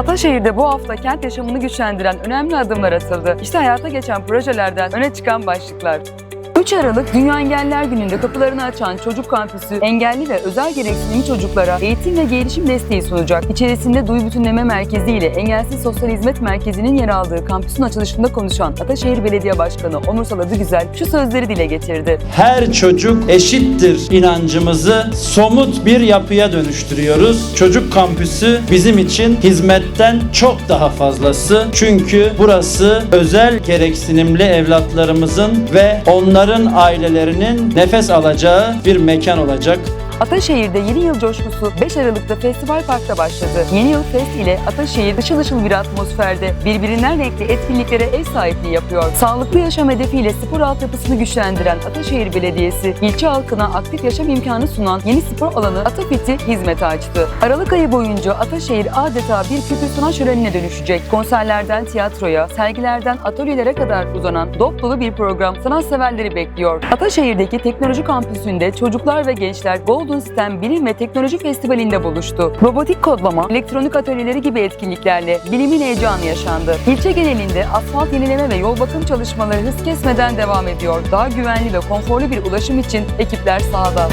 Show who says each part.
Speaker 1: Ataşehir'de bu hafta kent yaşamını güçlendiren önemli adımlar atıldı. İşte hayata geçen projelerden öne çıkan başlıklar. 3 Aralık Dünya Engelliler Günü'nde kapılarını açan Çocuk Kampüsü, engelli ve özel gereksinimli çocuklara eğitim ve gelişim desteği sunacak. İçerisinde Duy Bütünleme Merkezi ile Engelsiz Sosyal Hizmet Merkezi'nin yer aldığı kampüsün açılışında konuşan Ataşehir Belediye Başkanı Onur Salı Güzel şu sözleri dile getirdi.
Speaker 2: her çocuk eşittir inancımızı somut bir yapıya dönüştürüyoruz. Çocuk kampüsü bizim için hizmetten çok daha fazlası. Çünkü burası özel gereksinimli evlatlarımızın ve onların ailelerinin nefes alacağı bir mekan olacak.
Speaker 1: Ataşehir'de Yeni Yıl coşkusu 5 Aralık'ta Festival Park'ta başladı. Yeni Yıl Fest ile Ataşehir ışıl ışıl bir atmosferde birbirinden renkli etkinliklere ev sahipliği yapıyor. Sağlıklı yaşam hedefiyle spor altyapısını güçlendiren Ataşehir Belediyesi, ilçe halkına aktif yaşam imkanı sunan yeni spor alanı Atafit'i hizmete açtı. Aralık ayı boyunca Ataşehir adeta bir kültür sanat şölenine dönüşecek. Konserlerden tiyatroya, sergilerden atölyelere kadar uzanan dop dolu bir program sanatseverleri bekliyor. Ataşehir'deki teknoloji kampüsünde çocuklar ve gençler Golden STEM Bilim ve Teknoloji Festivali'nde buluştu. Robotik kodlama, elektronik atölyeleri gibi etkinliklerle bilimin heyecanı yaşandı. İlçe genelinde asfalt yenileme ve yol bakım çalışmaları hız kesmeden devam ediyor. Daha güvenli ve konforlu bir ulaşım için ekipler sahada.